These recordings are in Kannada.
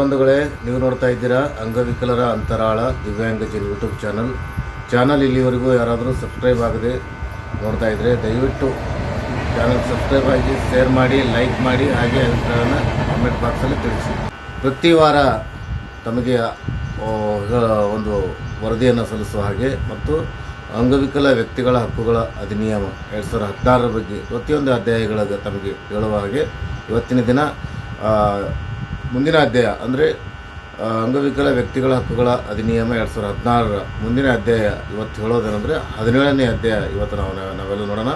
ಬಂಧುಗಳೇ, ನೀವು ನೋಡ್ತಾ ಇದ್ದೀರಾ ಅಂಗವಿಕಲರ ಅಂತರಾಳ ದಿವ್ಯಾಂಗಜನ್ ಯೂಟ್ಯೂಬ್ ಚಾನಲ್. ಚಾನಲ್ ಇಲ್ಲಿವರೆಗೂ ಯಾರಾದರೂ ಸಬ್ಸ್ಕ್ರೈಬ್ ಆಗದೆ ನೋಡ್ತಾ ಇದ್ದರೆ ದಯವಿಟ್ಟು ಚಾನಲ್ ಸಬ್ಸ್ಕ್ರೈಬ್ ಆಗಿ, ಶೇರ್ ಮಾಡಿ, ಲೈಕ್ ಮಾಡಿ, ಹಾಗೆ ಅಭಿಪ್ರಾಯನ ಕಾಮೆಂಟ್ ಬಾಕ್ಸಲ್ಲಿ ತಿಳಿಸಿ. ಪ್ರತಿ ವಾರ ತಮಗೆ ಒಂದು ವರದಿಯನ್ನು ಸಲ್ಲಿಸುವ ಹಾಗೆ ಮತ್ತು ಅಂಗವಿಕಲ ವ್ಯಕ್ತಿಗಳ ಹಕ್ಕುಗಳ ಅಧಿನಿಯಮ ಎರಡು ಸಾವಿರದ ಹದಿನಾರರ ಬಗ್ಗೆ ಪ್ರತಿಯೊಂದು ಅಧ್ಯಾಯಗಳ ತಮಗೆ ಹೇಳುವ ಹಾಗೆ ಇವತ್ತಿನ ದಿನ ಮುಂದಿನ ಅಧ್ಯಾಯ ಅಂದರೆ ಅಂಗವಿಕಲ ವ್ಯಕ್ತಿಗಳ ಹಕ್ಕುಗಳ ಅಧಿನಿಯಮ ಎರಡು ಸಾವಿರದ ಹದಿನಾರರ ಮುಂದಿನ ಅಧ್ಯಾಯ ಇವತ್ತು ಹೇಳೋದೇನೆಂದರೆ, ಹದಿನೇಳನೇ ಅಧ್ಯಾಯ ಇವತ್ತು ನಾವು ನಾವೆಲ್ಲ ನೋಡೋಣ.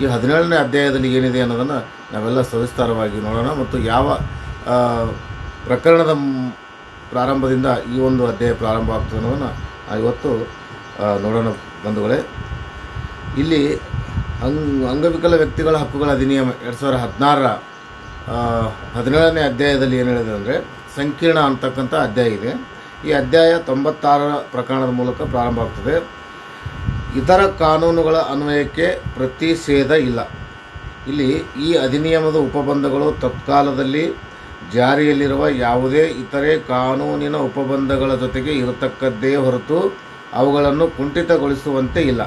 ಈ ಹದಿನೇಳನೇ ಅಧ್ಯಾಯದಲ್ಲಿ ಏನಿದೆ ಅನ್ನೋದನ್ನು ನಾವೆಲ್ಲ ಸವಿಸ್ತಾರವಾಗಿ ನೋಡೋಣ ಮತ್ತು ಯಾವ ಪ್ರಕರಣದ ಪ್ರಾರಂಭದಿಂದ ಈ ಒಂದು ಅಧ್ಯಾಯ ಪ್ರಾರಂಭ ಆಗ್ತದೆ ಅನ್ನೋದನ್ನು ಇವತ್ತು ನೋಡೋಣ ಬಂಧುಗಳೇ. ಇಲ್ಲಿ ಅಂಗ್, ಅಂಗವಿಕಲ ವ್ಯಕ್ತಿಗಳ ಹಕ್ಕುಗಳ ಅಧಿನಿಯಮ ಎರಡು ಸಾವಿರದ ಹದಿನಾರರ ಹದಿನೇಳನೇ ಅಧ್ಯಾಯದಲ್ಲಿ ಏನು ಹೇಳಿದೆ ಅಂದರೆ, ಸಂಕೀರ್ಣ ಅಂತಕ್ಕಂಥ ಅಧ್ಯಾಯ ಇದೆ. ಈ ಅಧ್ಯಾಯ ತೊಂಬತ್ತಾರರ ಪ್ರಕರಣದ ಮೂಲಕ ಪ್ರಾರಂಭ ಆಗ್ತದೆ. ಇತರ ಕಾನೂನುಗಳ ಅನ್ವಯಕ್ಕೆ ಪ್ರತಿಷೇಧ ಇಲ್ಲ. ಇಲ್ಲಿ ಈ ಅಧಿನಿಯಮದ ಉಪಬಂಧಗಳು ತತ್ಕಾಲದಲ್ಲಿ ಜಾರಿಯಲ್ಲಿರುವ ಯಾವುದೇ ಇತರೆ ಕಾನೂನಿನ ಉಪಬಂಧಗಳ ಜೊತೆಗೆ ಇರತಕ್ಕದ್ದೇ ಹೊರತು ಅವುಗಳನ್ನು ಕುಂಠಿತಗೊಳಿಸುವಂತೆ ಇಲ್ಲ.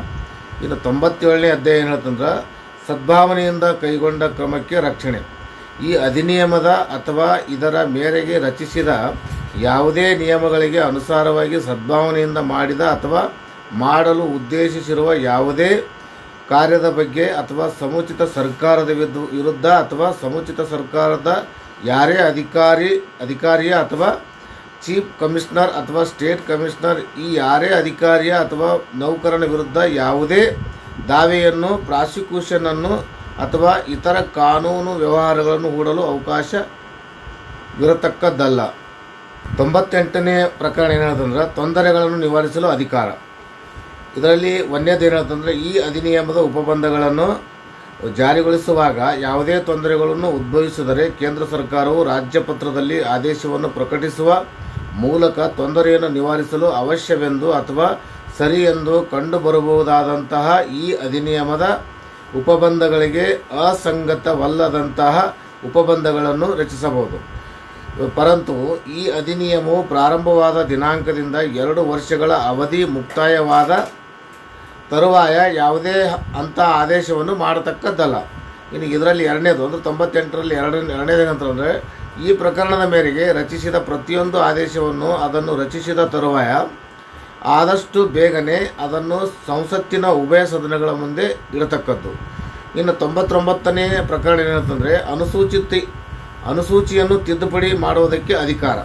ಇನ್ನು ತೊಂಬತ್ತೇಳನೇ ಅಧ್ಯಾಯ ಏನು ಹೇಳ್ತಂದ್ರೆ, ಸದ್ಭಾವನೆಯಿಂದ ಕೈಗೊಂಡ ಕ್ರಮಕ್ಕೆ ರಕ್ಷಣೆ. ಈ ಅಧಿನಿಯಮದ ಅಥವಾ ಇದರ ಮೇರೆಗೆ ರಚಿಸಿದ ಯಾವುದೇ ನಿಯಮಗಳಿಗೆ ಅನುಸಾರವಾಗಿ ಸದ್ಭಾವನೆಯಿಂದ ಮಾಡಿದ ಅಥವಾ ಮಾಡಲು ಉದ್ದೇಶಿಸಿರುವ ಯಾವುದೇ ಕಾರ್ಯದ ಬಗ್ಗೆ ಅಥವಾ ಸಮುಚಿತ ಸರ್ಕಾರದ ವಿರುದ್ಧ ಅಥವಾ ಸಮುಚಿತ ಸರ್ಕಾರದ ಯಾರೇ ಅಧಿಕಾರಿ ಅಧಿಕಾರಿಯ ಅಥವಾ ಚೀಫ್ ಕಮಿಷನರ್ ಅಥವಾ ಸ್ಟೇಟ್ ಕಮಿಷನರ್ ಈ ಯಾರೇ ಅಧಿಕಾರಿಯ ಅಥವಾ ನೌಕರನ ವಿರುದ್ಧ ಯಾವುದೇ ದಾವೆಯನ್ನು ಪ್ರಾಸಿಕ್ಯೂಷನನ್ನು ಅಥವಾ ಇತರ ಕಾನೂನು ವ್ಯವಹಾರಗಳನ್ನು ಹೂಡಲು ಅವಕಾಶವಿರತಕ್ಕದ್ದಲ್ಲ ತೊಂಬತ್ತೆಂಟನೇ ಪ್ರಕರಣ ಏನಂತಂದ್ರೆ ತೊಂದರೆಗಳನ್ನು ನಿವಾರಿಸಲು ಅಧಿಕಾರ. ಇದರಲ್ಲಿ ಒಂದೇದು ಏನಂತಂದರೆ ಈ ಅಧಿನಿಯಮದ ಉಪಬಂಧಗಳನ್ನು ಜಾರಿಗೊಳಿಸುವಾಗ ಯಾವುದೇ ತೊಂದರೆಗಳನ್ನು ಉದ್ಭವಿಸಿದರೆ ಕೇಂದ್ರ ಸರ್ಕಾರವು ರಾಜ್ಯಪತ್ರದಲ್ಲಿ ಆದೇಶವನ್ನು ಪ್ರಕಟಿಸುವ ಮೂಲಕ ತೊಂದರೆಯನ್ನು ನಿವಾರಿಸಲು ಅವಶ್ಯವೆಂದು ಅಥವಾ ಸರಿ ಎಂದು ಕಂಡುಬರಬಹುದಾದಂತಹ ಈ ಅಧಿನಿಯಮದ ಉಪಬಂಧಗಳಿಗೆ ಅಸಂಗತವಲ್ಲದಂತಹ ಉಪಬಂಧಗಳನ್ನು ರಚಿಸಬಹುದು. ಪರಂತು ಈ ಅಧಿನಿಯಮವು ಪ್ರಾರಂಭವಾದ ದಿನಾಂಕದಿಂದ ಎರಡು ವರ್ಷಗಳ ಅವಧಿ ಮುಕ್ತಾಯವಾದ ತರುವಾಯ ಯಾವುದೇ ಅಂಥ ಆದೇಶವನ್ನು ಮಾಡತಕ್ಕದ್ದಲ್ಲ. ಇನ್ನು ಇದರಲ್ಲಿ ಎರಡನೇದು ಅಂದರೆ ತೊಂಬತ್ತೆಂಟರಲ್ಲಿ ಎರಡನೇ ಎರಡನೇದೇನಂತಂದರೆ ಈ ಪ್ರಕರಣದ ಮೇರೆಗೆ ರಚಿಸಿದ ಪ್ರತಿಯೊಂದು ಆದೇಶವನ್ನು ಅದನ್ನು ರಚಿಸಿದ ತರುವಾಯ ಆದಷ್ಟು ಬೇಗನೆ ಅದನ್ನು ಸಂಸತ್ತಿನ ಉಭಯ ಸದನಗಳ ಮುಂದೆ ಇಡತಕ್ಕದ್ದು. ಇನ್ನು ತೊಂಬತ್ತೊಂಬತ್ತನೇ ಪ್ರಕರಣ ಏನಂತಂದರೆ, ಅನುಸೂಚಿತ, ಅನುಸೂಚಿಯನ್ನು ತಿದ್ದುಪಡಿ ಮಾಡುವುದಕ್ಕೆ ಅಧಿಕಾರ.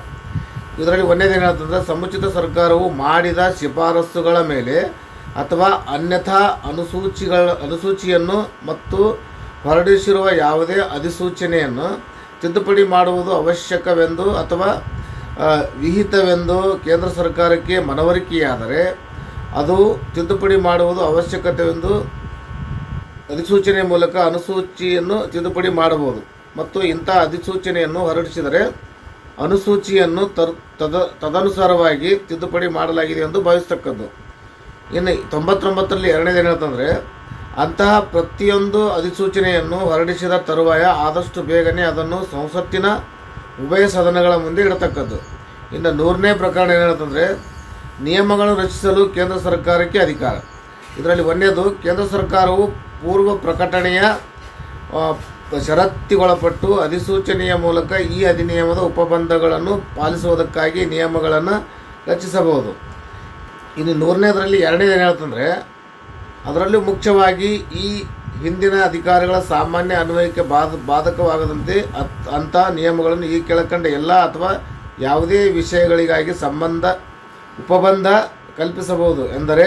ಇದರಲ್ಲಿ ಒಂದೇದೇನಂತಂದರೆ ಸಮುಚಿತ ಸರ್ಕಾರವು ಮಾಡಿದ ಶಿಫಾರಸುಗಳ ಮೇಲೆ ಅಥವಾ ಅನ್ಯಥಾ ಅನುಸೂಚಿಗಳ, ಅನುಸೂಚಿಯನ್ನು ಮತ್ತು ಹೊರಡಿಸಿರುವ ಯಾವುದೇ ಅಧಿಸೂಚನೆಯನ್ನು ತಿದ್ದುಪಡಿ ಮಾಡುವುದು ಅವಶ್ಯಕವೆಂದು ಅಥವಾ ವಿಹಿತವೆಂದು ಕೇಂದ್ರ ಸರ್ಕಾರಕ್ಕೆ ಮನವರಿಕೆಯಾದರೆ ಅದು ತಿದ್ದುಪಡಿ ಮಾಡುವುದು ಅವಶ್ಯಕತೆವೆಂದು ಅಧಿಸೂಚನೆ ಮೂಲಕ ಅನುಸೂಚಿಯನ್ನು ತಿದ್ದುಪಡಿ ಮಾಡಬಹುದು. ಮತ್ತು ಇಂಥ ಅಧಿಸೂಚನೆಯನ್ನು ಹೊರಡಿಸಿದರೆ ಅನುಸೂಚಿಯನ್ನು ತರ್, ತದ, ತದನುಸಾರವಾಗಿ ತಿದ್ದುಪಡಿ ಮಾಡಲಾಗಿದೆ ಎಂದು ಭಾವಿಸ್ತಕ್ಕದ್ದು. ಇನ್ನು ತೊಂಬತ್ತೊಂಬತ್ತರಲ್ಲಿ ಎರಡನೇದು ಏನಂತಂದರೆ, ಅಂತಹ ಪ್ರತಿಯೊಂದು ಅಧಿಸೂಚನೆಯನ್ನು ಹೊರಡಿಸಿದ ತರುವಾಯ ಆದಷ್ಟು ಬೇಗನೆ ಅದನ್ನು ಸಂಸತ್ತಿನ ಉಭಯ ಸದನಗಳ ಮುಂದೆ ಇಡತಕ್ಕದ್ದು ಇನ್ನು ನೂರನೇ ಪ್ರಕರಣ ಏನಂತಂದರೆ, ನಿಯಮಗಳನ್ನು ರಚಿಸಲು ಕೇಂದ್ರ ಸರ್ಕಾರಕ್ಕೆ ಅಧಿಕಾರ. ಇದರಲ್ಲಿ ಒಂದೇದು, ಕೇಂದ್ರ ಸರ್ಕಾರವು ಪೂರ್ವ ಪ್ರಕಟಣೆಯ ಷರತ್ತಿಗೊಳಪಟ್ಟು ಅಧಿಸೂಚನೆಯ ಮೂಲಕ ಈ ಅಧಿನಿಯಮದ ಉಪಬಂಧಗಳನ್ನು ಪಾಲಿಸುವುದಕ್ಕಾಗಿ ನಿಯಮಗಳನ್ನು ರಚಿಸಬಹುದು. ಇನ್ನು ನೂರನೇದರಲ್ಲಿ ಎರಡನೇದು ಏನು ಹೇಳ್ತಂದರೆ ಅದರಲ್ಲೂ ಮುಖ್ಯವಾಗಿ ಈ ಹಿಂದಿನ ಅಧಿಕಾರಿಗಳ ಸಾಮಾನ್ಯ ಅನ್ವಯಕ್ಕೆ ಬಾಧ, ಬಾಧಕವಾಗದಂತೆ ಅತ್ ಅಂತಹ ನಿಯಮಗಳನ್ನು ಈ ಕೆಳಕಂಡ ಎಲ್ಲ ಅಥವಾ ಯಾವುದೇ ವಿಷಯಗಳಿಗಾಗಿ ಸಂಬಂಧ, ಉಪಬಂಧ ಕಲ್ಪಿಸಬಹುದು. ಎಂದರೆ,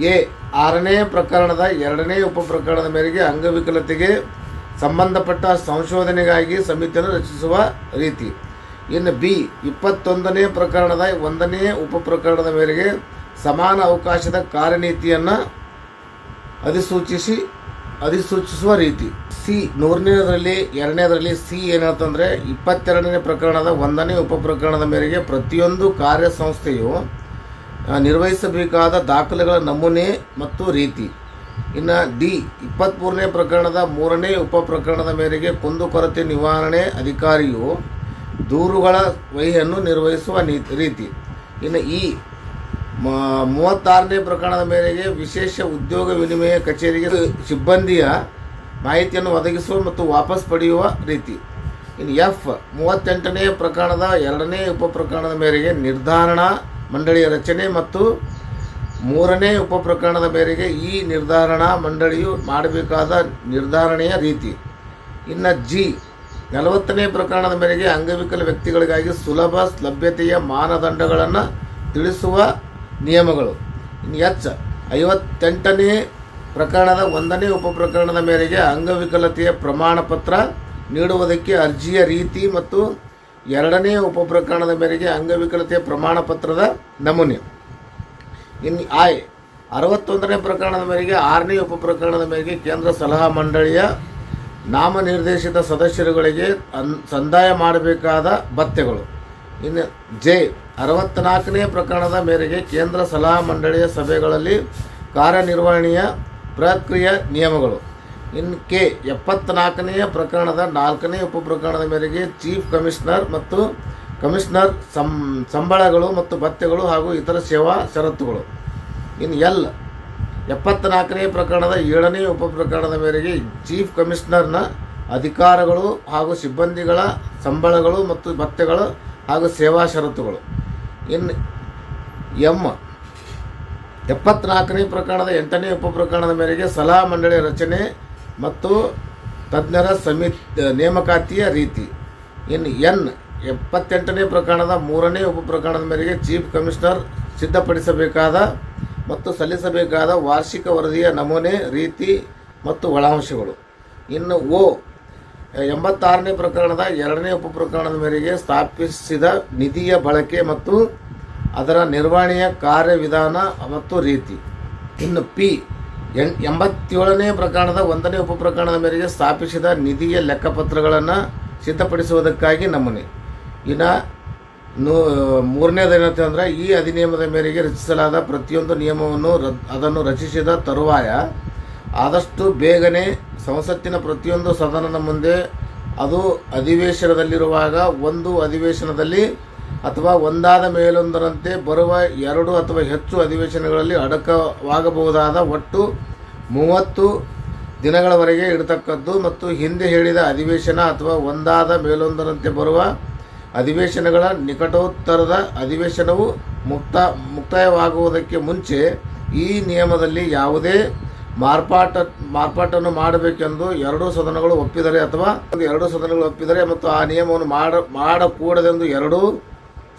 ಎ, ಆರನೇ ಪ್ರಕರಣದ ಎರಡನೇ ಉಪಪ್ರಕರಣದ ಮೇರೆಗೆ ಅಂಗವಿಕಲತೆಗೆ ಸಂಬಂಧಪಟ್ಟ ಸಂಶೋಧನೆಗಾಗಿ ಸಮಿತಿಯನ್ನು ರಚಿಸುವ ರೀತಿ. ಇನ್ನು ಬಿ, ಇಪ್ಪತ್ತೊಂದನೇ ಪ್ರಕರಣದ ಒಂದನೇ ಉಪಪ್ರಕರಣದ ಮೇರೆಗೆ ಸಮಾನ ಅವಕಾಶದ ಕಾರ್ಯನೀತಿಯನ್ನು ಅಧಿಸೂಚಿಸಿ ಅಧಿಸೂಚಿಸುವ ರೀತಿ. ಸಿ ನೂರನೇದರಲ್ಲಿ, ಎರಡನೇದರಲ್ಲಿ ಸಿ ಏನಂತಂದ್ರೆ ಇಪ್ಪತ್ತೆರಡನೇ ಪ್ರಕರಣದ ಒಂದನೇ ಉಪಪ್ರಕರಣದ ಮೇರೆಗೆ ಪ್ರತಿಯೊಂದು ಕಾರ್ಯಸಂಸ್ಥೆಯು ನಿರ್ವಹಿಸಬೇಕಾದ ದಾಖಲೆಗಳ ನಮೂನೆ ಮತ್ತು ರೀತಿ. ಇನ್ನು ಡಿ ಇಪ್ಪತ್ತ್ಮೂರನೇ ಪ್ರಕರಣದ ಮೂರನೇ ಉಪಪ್ರಕರಣದ ಮೇರೆಗೆ ಕುಂದುಕೊರತೆ ನಿವಾರಣೆ ಅಧಿಕಾರಿಯು ದೂರುಗಳ ವಹಿಯನ್ನು ನಿರ್ವಹಿಸುವ ನೀ, ರೀತಿ. ಇನ್ನು ಮ- ಮೂವತ್ತಾರನೇ ಪ್ರಕರಣದ ಮೇರೆಗೆ ವಿಶೇಷ ಉದ್ಯೋಗ ವಿನಿಮಯ ಕಚೇರಿಗೆ ಸಿಬ್ಬಂದಿಯ ಮಾಹಿತಿಯನ್ನು ಒದಗಿಸುವ ಮತ್ತು ವಾಪಸ್ ಪಡೆಯುವ ರೀತಿ. ಇನ್ನು ಎಫ್ ಮೂವತ್ತೆಂಟನೇ ಪ್ರಕರಣದ ಎರಡನೇ ಉಪ ಪ್ರಕರಣದ ಮೇರೆಗೆ ನಿರ್ಧಾರಣಾ ಮಂಡಳಿಯ ರಚನೆ ಮತ್ತು ಮೂರನೇ ಉಪ ಪ್ರಕರಣದ ಮೇರೆಗೆ ಈ ನಿರ್ಧಾರಣಾ ಮಂಡಳಿಯು ಮಾಡಬೇಕಾದ ನಿರ್ಧಾರಣೆಯ ರೀತಿ. ಇನ್ನು ಜಿ ನಲವತ್ತನೇ ಪ್ರಕರಣದ ಮೇರೆಗೆ ಅಂಗವಿಕಲ ವ್ಯಕ್ತಿಗಳಿಗಾಗಿ ಸುಲಭ, ಲಭ್ಯತೆಯ ಮಾನದಂಡಗಳನ್ನು ತಿಳಿಸುವ ನಿಯಮಗಳು. ಇನ್ನು ಎಚ್, ಐವತ್ತೆಂಟನೇ ಪ್ರಕರಣದ ಒಂದನೇ ಉಪ ಪ್ರಕರಣದ ಮೇರೆಗೆ ಅಂಗವಿಕಲತೆಯ ಪ್ರಮಾಣ ಪತ್ರ ನೀಡುವುದಕ್ಕೆ ಅರ್ಜಿಯ ರೀತಿ ಮತ್ತು ಎರಡನೇ ಉಪ ಪ್ರಕರಣದ ಮೇರೆಗೆ ಅಂಗವಿಕಲತೆಯ ಪ್ರಮಾಣ ಪತ್ರದ ನಮೂನೆ. ಇನ್ನು ಆಯ್ ಅರವತ್ತೊಂದನೇ ಪ್ರಕರಣದ ಮೇರೆಗೆ ಆರನೇ ಉಪ ಪ್ರಕರಣದ ಮೇರೆಗೆ ಕೇಂದ್ರ ಸಲಹಾ ಮಂಡಳಿಯ ನಾಮನಿರ್ದೇಶಿತ ಸದಸ್ಯರುಗಳಿಗೆ ಅನ್, ಸಂದಾಯ ಮಾಡಬೇಕಾದ ಭತ್ಯೆಗಳು. ಇನ್ನು ಜೆ ಅರವತ್ತ್ನಾಲ್ಕನೇ ಪ್ರಕರಣದ ಮೇರೆಗೆ ಕೇಂದ್ರ ಸಲಹಾ ಮಂಡಳಿಯ ಸಭೆಗಳಲ್ಲಿ ಕಾರ್ಯನಿರ್ವಹಣೆಯ ಪ್ರಕ್ರಿಯೆ ನಿಯಮಗಳು. ಇನ್ನು ಕೆ ಎಪ್ಪತ್ತ್ನಾಲ್ಕನೆಯ ಪ್ರಕರಣದ ನಾಲ್ಕನೇ ಉಪ ಪ್ರಕರಣದ ಮೇರೆಗೆ ಚೀಫ್ ಕಮಿಷನರ್ ಮತ್ತು ಕಮಿಷನರ್ ಸಂ ಸಂಬಳಗಳು ಮತ್ತು ಭತ್ಯೆಗಳು ಹಾಗೂ ಇತರ ಸೇವಾ ಷರತ್ತುಗಳು. ಇನ್ನು ಎಲ್ ಎಪ್ಪತ್ನಾಲ್ಕನೇ ಪ್ರಕರಣದ ಏಳನೇ ಉಪ ಪ್ರಕರಣದ ಮೇರೆಗೆ ಚೀಫ್ ಕಮಿಷನರ್ನ ಅಧಿಕಾರಗಳು ಹಾಗೂ ಸಿಬ್ಬಂದಿಗಳ ಸಂಬಳಗಳು ಮತ್ತು ಭತ್ಯೆಗಳು ಹಾಗೂ ಸೇವಾ ಷರತ್ತುಗಳು. ಇನ್ನು ಎಂ ಎಪ್ಪತ್ನಾಲ್ಕನೇ ಪ್ರಕರಣದ ಎಂಟನೇ ಉಪ ಪ್ರಕರಣದ ಮೇರೆಗೆ ಸಲಹಾ ಮಂಡಳಿ ರಚನೆ ಮತ್ತು ತಜ್ಞರ ಸಮಿತಿ ನೇಮಕಾತಿಯ ರೀತಿ. ಇನ್ನು ಎನ್ ಎಪ್ಪತ್ತೆಂಟನೇ ಪ್ರಕರಣದ ಮೂರನೇ ಉಪ ಪ್ರಕರಣದ ಮೇರೆಗೆ ಚೀಫ್ ಕಮಿಷನರ್ ಸಿದ್ಧಪಡಿಸಬೇಕಾದ ಮತ್ತು ಸಲ್ಲಿಸಬೇಕಾದ ವಾರ್ಷಿಕ ವರದಿಯ ನಮೂನೆ, ರೀತಿ ಮತ್ತು ಒಳಾಂಶಗಳು. ಇನ್ನು ಓ ಎಂಬತ್ತಾರನೇ ಪ್ರಕರಣದ ಎರಡನೇ ಉಪ ಪ್ರಕರಣದ ಮೇರೆಗೆ ಸ್ಥಾಪಿಸಿದ ನಿಧಿಯ ಬಳಕೆ ಮತ್ತು ಅದರ ನಿರ್ವಹಣೆಯ ಕಾರ್ಯವಿಧಾನ ಮತ್ತು ರೀತಿ. ಇನ್ನು ಪಿ ಎಣ್ ಎಂಬತ್ತೇಳನೇ ಪ್ರಕರಣದ ಒಂದನೇ ಉಪ ಪ್ರಕರಣದ ಮೇರೆಗೆ ಸ್ಥಾಪಿಸಿದ ನಿಧಿಯ ಲೆಕ್ಕಪತ್ರಗಳನ್ನು ಸಿದ್ಧಪಡಿಸುವುದಕ್ಕಾಗಿ ನಮೂನೆ. ಇನ್ನು ನೂ ಮೂರನೇದೇನಂತೆ ಅಂದರೆ ಈ ಅಧಿನಿಯಮದ ಮೇರೆಗೆ ರಚಿಸಲಾದ ಪ್ರತಿಯೊಂದು ನಿಯಮವನ್ನು ಅದನ್ನು ರಚಿಸಿದ ತರುವಾಯ ಆದಷ್ಟು ಬೇಗನೆ ಸಂಸತ್ತಿನ ಪ್ರತಿಯೊಂದು ಸದನದ ಮುಂದೆ ಅದು ಅಧಿವೇಶನದಲ್ಲಿರುವಾಗ ಒಂದು ಅಧಿವೇಶನದಲ್ಲಿ ಅಥವಾ ಒಂದಾದ ಮೇಲೊಂದರಂತೆ ಬರುವ ಎರಡು ಅಥವಾ ಹೆಚ್ಚು ಅಧಿವೇಶನಗಳಲ್ಲಿ ಅಡಕವಾಗಬಹುದಾದ ಒಟ್ಟು ಮೂವತ್ತು ದಿನಗಳವರೆಗೆ ಇಡತಕ್ಕದ್ದು ಮತ್ತು ಹಿಂದೆ ಹೇಳಿದ ಅಧಿವೇಶನ ಅಥವಾ ಒಂದಾದ ಮೇಲೊಂದರಂತೆ ಬರುವ ಅಧಿವೇಶನಗಳ ನಿಕಟೋತ್ತರದ ಅಧಿವೇಶನವು ಮುಕ್ತ ಮುಕ್ತಾಯವಾಗುವುದಕ್ಕೆ ಮುಂಚೆ ಈ ನಿಯಮದಲ್ಲಿ ಯಾವುದೇ ಮಾರ್ಪಾಟ, ಮಾರ್ಪಾಟನ್ನು ಮಾಡಬೇಕೆಂದು ಎರಡೂ ಸದನಗಳು ಒಪ್ಪಿದರೆ ಅಥವಾ ಎರಡು ಸದನಗಳು ಒಪ್ಪಿದರೆ ಮತ್ತು ಆ ನಿಯಮವನ್ನು ಮಾಡ, ಮಾಡಕೂಡದೆಂದು ಎರಡೂ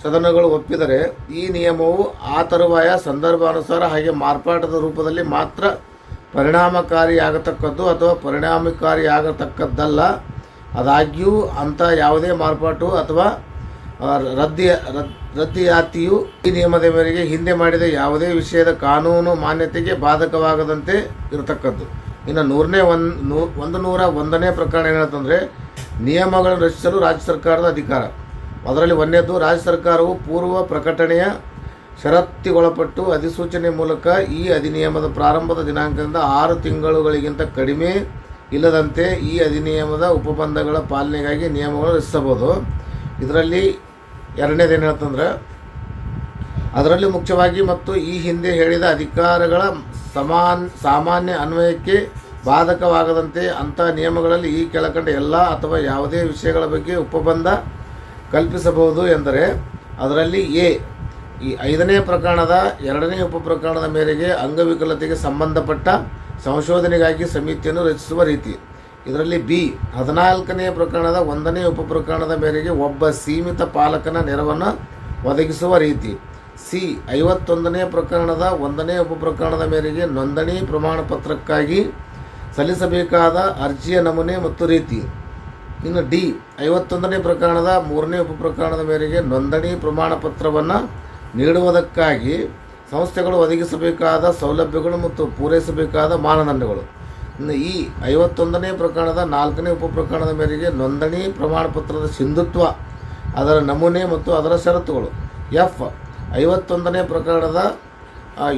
ಸದನಗಳು ಒಪ್ಪಿದರೆ ಈ ನಿಯಮವು ಆ ತರುವಾಯ ಸಂದರ್ಭಾನುಸಾರ ಹಾಗೆ ಮಾರ್ಪಾಟದ ರೂಪದಲ್ಲಿ ಮಾತ್ರ ಪರಿಣಾಮಕಾರಿಯಾಗತಕ್ಕದ್ದು ಅಥವಾ ಪರಿಣಾಮಕಾರಿಯಾಗತಕ್ಕದ್ದಲ್ಲ. ಆದಾಗ್ಯೂ ಅಂಥ ಯಾವುದೇ ಮಾರ್ಪಾಟು ಅಥವಾ ರದ್ದಿ ರದ್- ರದ್ದಿಯಾತಿಯು ಈ ನಿಯಮದ ಮೇರೆಗೆ ಹಿಂದೆ ಮಾಡಿದ ಯಾವುದೇ ವಿಷಯದ ಕಾನೂನು ಮಾನ್ಯತೆಗೆ ಬಾಧಕವಾಗದಂತೆ ಇರತಕ್ಕದ್ದು. ಇನ್ನು ನೂರನೇ ಒಂದು ಒಂದು ನೂರ ಒಂದನೇ ಪ್ರಕರಣ ಏನಂತಂದರೆ, ನಿಯಮಗಳನ್ನು ರಚಿಸಲು ರಾಜ್ಯ ಸರ್ಕಾರದ ಅಧಿಕಾರ. ಅದರಲ್ಲಿ ಒಂದನೇದು ರಾಜ್ಯ ಸರ್ಕಾರವು ಪೂರ್ವ ಪ್ರಕಟಣೆಯ ಷರತ್ತಿಗೊಳಪಟ್ಟು ಅಧಿಸೂಚನೆ ಮೂಲಕ ಈ ಅಧಿನಿಯಮದ ಪ್ರಾರಂಭದ ದಿನಾಂಕದಿಂದ ಆರು ತಿಂಗಳುಗಳಿಗಿಂತ ಕಡಿಮೆ ಇಲ್ಲದಂತೆ ಈ ಅಧಿನಿಯಮದ ಉಪಬಂಧಗಳ ಪಾಲನೆಗಾಗಿ ನಿಯಮಗಳು ರಚಿಸಬಹುದು. ಇದರಲ್ಲಿ ಎರಡನೇದೇನು ಹೇಳ್ತಂದ್ರೆ, ಅದರಲ್ಲಿ ಮುಖ್ಯವಾಗಿ ಮತ್ತು ಈ ಹಿಂದೆ ಹೇಳಿದ ಅಧಿಕಾರಗಳ ಸಮಾನ್, ಸಾಮಾನ್ಯ ಅನ್ವಯಕ್ಕೆ ಬಾಧಕವಾಗದಂತೆ ಅಂಥ ನಿಯಮಗಳಲ್ಲಿ ಈ ಕೆಳಕಂಡ ಎಲ್ಲ ಅಥವಾ ಯಾವುದೇ ವಿಷಯಗಳ ಬಗ್ಗೆ ಉಪಬಂಧ ಕಲ್ಪಿಸಬಹುದು ಎಂದರೆ, ಅದರಲ್ಲಿ ಎ, ಈ ಐದನೇ ಪ್ರಕರಣದ ಎರಡನೇ ಉಪ ಪ್ರಕರಣದ ಮೇರೆಗೆ ಅಂಗವಿಕಲತೆಗೆ ಸಂಬಂಧಪಟ್ಟ ಸಂಶೋಧನೆಗಾಗಿ ಸಮಿತಿಯನ್ನು ರಚಿಸುವ ರೀತಿ. ಇದರಲ್ಲಿ ಬಿ, ಹದಿನಾಲ್ಕನೇ ಪ್ರಕರಣದ ಒಂದನೇ ಉಪ ಪ್ರಕರಣದ ಮೇರೆಗೆ ಒಬ್ಬ ಸೀಮಿತ ಪಾಲಕನ ನೆರವನ್ನು ಒದಗಿಸುವ ರೀತಿ. ಸಿ, ಐವತ್ತೊಂದನೇ ಪ್ರಕರಣದ ಒಂದನೇ ಉಪ ಪ್ರಕರಣದ ಮೇರೆಗೆ ನೋಂದಣಿ ಪ್ರಮಾಣ ಪತ್ರಕ್ಕಾಗಿ ಸಲ್ಲಿಸಬೇಕಾದ ಅರ್ಜಿಯ ನಮೂನೆ ಮತ್ತು ರೀತಿ. ಇನ್ನು ಡಿ, ಐವತ್ತೊಂದನೇ ಪ್ರಕರಣದ ಮೂರನೇ ಉಪ ಪ್ರಕರಣದ ಮೇರೆಗೆ ನೋಂದಣಿ ಪ್ರಮಾಣ ಪತ್ರವನ್ನು ನೀಡುವುದಕ್ಕಾಗಿ ಸಂಸ್ಥೆಗಳು ಒದಗಿಸಬೇಕಾದ ಸೌಲಭ್ಯಗಳು ಮತ್ತು ಪೂರೈಸಬೇಕಾದ ಮಾನದಂಡಗಳು. ಈ ಐವತ್ತೊಂದನೇ ಪ್ರಕರಣದ ನಾಲ್ಕನೇ ಉಪ ಪ್ರಕರಣದ ಮೇರೆಗೆ ನೋಂದಣಿ ಪ್ರಮಾಣ ಪತ್ರದ ಸಿಂಧುತ್ವ, ಅದರ ನಮೂನೆ ಮತ್ತು ಅದರ ಷರತ್ತುಗಳು. ಎಫ್ ಐವತ್ತೊಂದನೇ ಪ್ರಕರಣದ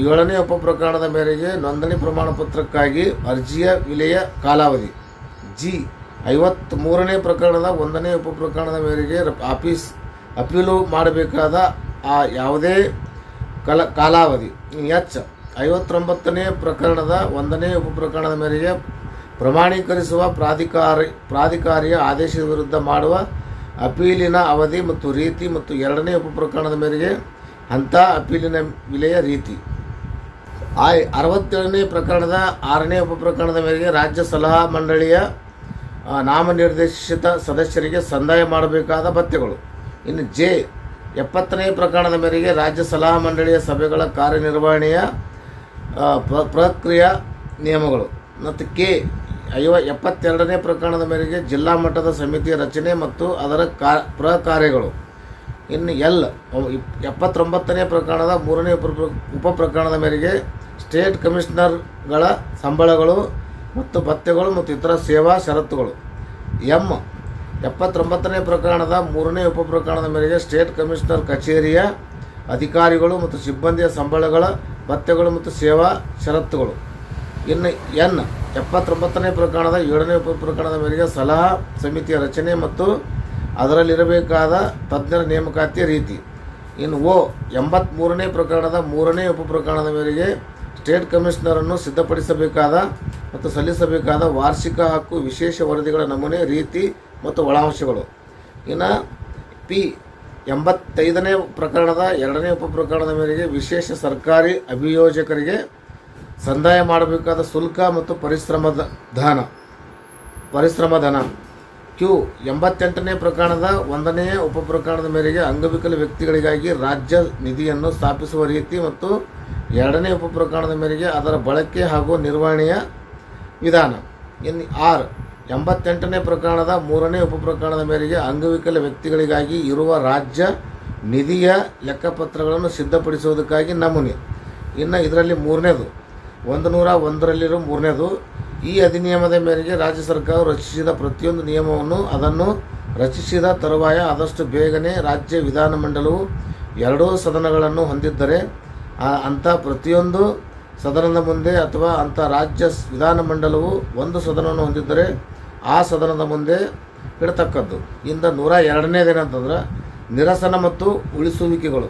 ಏಳನೇ ಉಪ ಪ್ರಕರಣದ ಮೇರೆಗೆ ನೋಂದಣಿ ಪ್ರಮಾಣ ಪತ್ರಕ್ಕಾಗಿ ಅರ್ಜಿಯ ವಿಲೆಯ ಕಾಲಾವಧಿ. ಜಿ ಐವತ್ತ್ಮೂರನೇ ಪ್ರಕರಣದ ಒಂದನೇ ಉಪಪ್ರಕರಣದ ಮೇರೆಗೆ ಆಫೀಸ್ ಅಪೀಲು ಮಾಡಬೇಕಾದ ಆ ಯಾವುದೇ ಕಲ, ಕಾಲಾವಧಿ. ಎಚ್ ಐವತ್ತೊಂಬತ್ತನೇ ಪ್ರಕರಣದ ಒಂದನೇ ಉಪಪ್ರಕರಣದ ಮೇರೆಗೆ ಪ್ರಮಾಣೀಕರಿಸುವ ಪ್ರಾಧಿಕಾರಿ ಪ್ರಾಧಿಕಾರಿಯ ಆದೇಶದ ವಿರುದ್ಧ ಮಾಡುವ ಅಪೀಲಿನ ಅವಧಿ ಮತ್ತು ರೀತಿ ಮತ್ತು ಎರಡನೇ ಉಪಪ್ರಕರಣದ ಮೇರೆಗೆ ಅಂಥ ಅಪೀಲಿನ ವಿಲೆಯ ರೀತಿ. ಆ ಅರವತ್ತೇಳನೇ ಪ್ರಕರಣದ ಆರನೇ ಉಪಪ್ರಕರಣದ ಮೇರೆಗೆ ರಾಜ್ಯ ಸಲಹಾ ಮಂಡಳಿಯ ನಾಮನಿರ್ದೇಶಿತ ಸದಸ್ಯರಿಗೆ ಸಂದಾಯ ಮಾಡಬೇಕಾದ ಭತ್ಯೆಗಳು. ಇನ್ನು ಜೆ ಎಪ್ಪತ್ತನೇ ಪ್ರಕರಣದ ಮೇರೆಗೆ ರಾಜ್ಯ ಸಲಹಾ ಮಂಡಳಿಯ ಸಭೆಗಳ ಕಾರ್ಯನಿರ್ವಹಣೆಯ ಪ್ರ- ಪ್ರಕ್ರಿಯಾ ನಿಯಮಗಳು. ಮತ್ತು ಕೆ, ಐವ, ಎಪ್ಪತ್ತೆರಡನೇ ಪ್ರಕರಣದ ಮೇರೆಗೆ ಜಿಲ್ಲಾ ಮಟ್ಟದ ಸಮಿತಿಯ ರಚನೆ ಮತ್ತು ಅದರ ಕಾ ಪ್ರಕಾರ್ಯಗಳು ಇನ್ನು ಎಲ್ ಎಪ್ಪತ್ತೊಂಬತ್ತನೇ ಪ್ರಕರಣದ ಮೂರನೇ ಉಪ ಪ್ರಕರಣದ ಮೇರೆಗೆ ಸ್ಟೇಟ್ ಕಮಿಷನರ್ಗಳ ಸಂಬಳಗಳು ಮತ್ತು ಭತ್ಯೆಗಳು ಮತ್ತು ಇತರ ಸೇವಾ ಷರತ್ತುಗಳು. ಎಂ, ಎಪ್ಪತ್ತೊಂಬತ್ತನೇ ಪ್ರಕರಣದ ಮೂರನೇ ಉಪ ಪ್ರಕರಣದ ಮೇರೆಗೆ ಸ್ಟೇಟ್ ಕಮಿಷನರ್ ಕಚೇರಿಯ ಅಧಿಕಾರಿಗಳು ಮತ್ತು ಸಿಬ್ಬಂದಿಯ ಸಂಬಳಗಳ ಭತ್ಯೆಗಳು ಮತ್ತು ಸೇವಾ ಷರತ್ತುಗಳು. ಇನ್ನು ಎನ್, ಎಪ್ಪತ್ತೊಂಬತ್ತನೇ ಪ್ರಕರಣದ ಏಳನೇ ಪ್ರಕರಣದ ಮೇರೆಗೆ ಸಲಹಾ ಸಮಿತಿಯ ರಚನೆ ಮತ್ತು ಅದರಲ್ಲಿರಬೇಕಾದ ತಜ್ಞರ ನೇಮಕಾತಿಯ ರೀತಿ. ಇನ್ನು ಓ ಎಂಬತ್ತ್ಮೂರನೇ ಪ್ರಕರಣದ ಮೂರನೇ ಉಪ ಪ್ರಕರಣದ ಮೇರೆಗೆ ಸ್ಟೇಟ್ ಕಮಿಷನರನ್ನು ಸಿದ್ಧಪಡಿಸಬೇಕಾದ ಮತ್ತು ಸಲ್ಲಿಸಬೇಕಾದ ವಾರ್ಷಿಕ ಹಕ್ಕು, ವಿಶೇಷ ವರದಿಗಳ ನಮೂನೆ, ರೀತಿ ಮತ್ತು ಒಳಾಂಶಗಳು. ಇನ್ನು ಪಿ ಎಂಬತ್ತೈದನೇ ಪ್ರಕರಣದ ಎರಡನೇ ಉಪ ಪ್ರಕರಣದ ಮೇರೆಗೆ ವಿಶೇಷ ಸರ್ಕಾರಿ ಅಭಿಯೋಜಕರಿಗೆ ಸಂದಾಯ ಮಾಡಬೇಕಾದ ಶುಲ್ಕ ಮತ್ತು ಪರಿಶ್ರಮದ ದಾನ ಪರಿಶ್ರಮ ಧನ ಕ್ಯೂ ಎಂಬತ್ತೆಂಟನೇ ಪ್ರಕರಣದ ಒಂದನೆಯ ಉಪ ಪ್ರಕರಣದ ಮೇರೆಗೆ ಅಂಗವಿಕಲ ವ್ಯಕ್ತಿಗಳಿಗಾಗಿ ರಾಜ್ಯ ನಿಧಿಯನ್ನು ಸ್ಥಾಪಿಸುವ ರೀತಿ ಮತ್ತು ಎರಡನೇ ಉಪ ಪ್ರಕರಣದ ಮೇರೆಗೆ ಅದರ ಬಳಕೆ ಹಾಗೂ ನಿರ್ವಹಣೆಯ ವಿಧಾನ. ಇನ್ನು ಆರ್ ಎಂಬತ್ತೆಂಟನೇ ಪ್ರಕರಣದ ಮೂರನೇ ಉಪ ಪ್ರಕರಣದ ಮೇರೆಗೆ ಅಂಗವಿಕಲ ವ್ಯಕ್ತಿಗಳಿಗಾಗಿ ಇರುವ ರಾಜ್ಯ ನಿಧಿಯ ಲೆಕ್ಕಪತ್ರಗಳನ್ನು ಸಿದ್ಧಪಡಿಸುವುದಕ್ಕಾಗಿ ನಮೂನೆ. ಇನ್ನು ಇದರಲ್ಲಿ ಮೂರನೇದು, ಒಂದು ನೂರ ಒಂದರಲ್ಲಿರೋ ಮೂರನೇದು. ಈ ಅಧಿನಿಯಮದ ಮೇರೆಗೆ ರಾಜ್ಯ ಸರ್ಕಾರವು ರಚಿಸಿದ ಪ್ರತಿಯೊಂದು ನಿಯಮವನ್ನು, ಅದನ್ನು ರಚಿಸಿದ ತರುವಾಯ ಆದಷ್ಟು ಬೇಗನೆ ರಾಜ್ಯ ವಿಧಾನಮಂಡಲವು ಎರಡೂ ಸದನಗಳನ್ನು ಹೊಂದಿದ್ದರೆ ಅಂಥ ಪ್ರತಿಯೊಂದು ಸದನದ ಮುಂದೆ ಅಥವಾ ಅಂಥ ರಾಜ್ಯ ವಿಧಾನಮಂಡಲವು ಒಂದು ಸದನವನ್ನು ಹೊಂದಿದ್ದರೆ ಆ ಸದನದ ಮುಂದೆ ಇಡತಕ್ಕದ್ದು. ಇಂದ ನೂರ ಎರಡನೇದೇನಂತಂದ್ರೆ ನಿರಸನ ಮತ್ತು ಉಳಿಸುವಿಕೆಗಳು.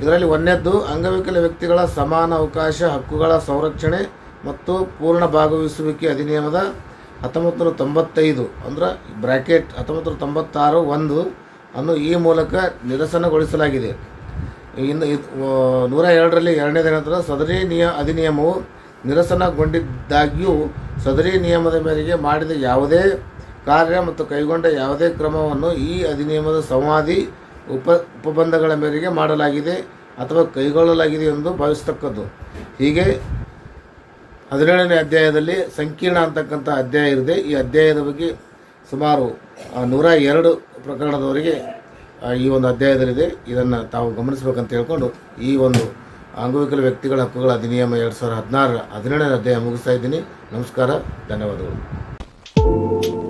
ಇದರಲ್ಲಿ ಒಂದನೇದ್ದು ಅಂಗವಿಕಲ ವ್ಯಕ್ತಿಗಳ ಸಮಾನ ಅವಕಾಶ, ಹಕ್ಕುಗಳ ಸಂರಕ್ಷಣೆ ಮತ್ತು ಪೂರ್ಣ ಭಾಗವಹಿಸುವಿಕೆ ಅಧಿನಿಯಮದ ಹತ್ತೊಂಬತ್ತು ನೂರ ತೊಂಬತ್ತೈದು, ಅಂದ್ರೆ ಬ್ರ್ಯಾಕೆಟ್ ಹತ್ತೊಂಬತ್ತು ನೂರ ತೊಂಬತ್ತಾರು ಒಂದು ಅನ್ನು ಈ ಮೂಲಕ ನಿರಸನಗೊಳಿಸಲಾಗಿದೆ. ಇನ್ನು ನೂರ ಎರಡರಲ್ಲಿ ಎರಡನೇದೇನಂತಂದ್ರೆ ಸದರಿ ನಿಯ, ಅಧಿನಿಯಮವು ನಿರಸನಗೊಂಡಿದ್ದಾಗ್ಯೂ ಸದರಿ ನಿಯಮದ ಮೇರೆಗೆ ಮಾಡಿದ ಯಾವುದೇ ಕಾರ್ಯ ಮತ್ತು ಕೈಗೊಂಡ ಯಾವುದೇ ಕ್ರಮವನ್ನು ಈ ಅಧಿನಿಯಮದ ಸಂವಾದಿ ಉಪ, ಉಪಬಂಧಗಳ ಮೇರೆಗೆ ಮಾಡಲಾಗಿದೆ ಅಥವಾ ಕೈಗೊಳ್ಳಲಾಗಿದೆ ಎಂದು ಭಾವಿಸತಕ್ಕದ್ದು. ಹೀಗೆ ಹದಿನೇಳನೇ ಅಧ್ಯಾಯದಲ್ಲಿ ಸಂಕೀರ್ಣ ಅಂತಕ್ಕಂಥ ಅಧ್ಯಾಯ ಇರಿದೆ ಈ ಅಧ್ಯಾಯದ ಬಗ್ಗೆ ಸುಮಾರು ನೂರ ಎರಡು ಪ್ರಕರಣದವರೆಗೆ ಈ ಒಂದು ಅಧ್ಯಾಯದಲ್ಲಿದೆ. ಇದನ್ನು ತಾವು ಗಮನಿಸಬೇಕಂತ ಹೇಳ್ಕೊಂಡು ಈ ಒಂದು ಅಂಗವಿಕಲ ವ್ಯಕ್ತಿಗಳ ಹಕ್ಕುಗಳ ಅಧಿನಿಯಮ ಎರಡು ಸಾವಿರದ ಹದಿನಾರರ ಹದಿನೇಳನೇ ಅಧ್ಯಾಯ ಮುಗಿಸ್ತಾ ಇದ್ದೀನಿ. ನಮಸ್ಕಾರ, ಧನ್ಯವಾದಗಳು.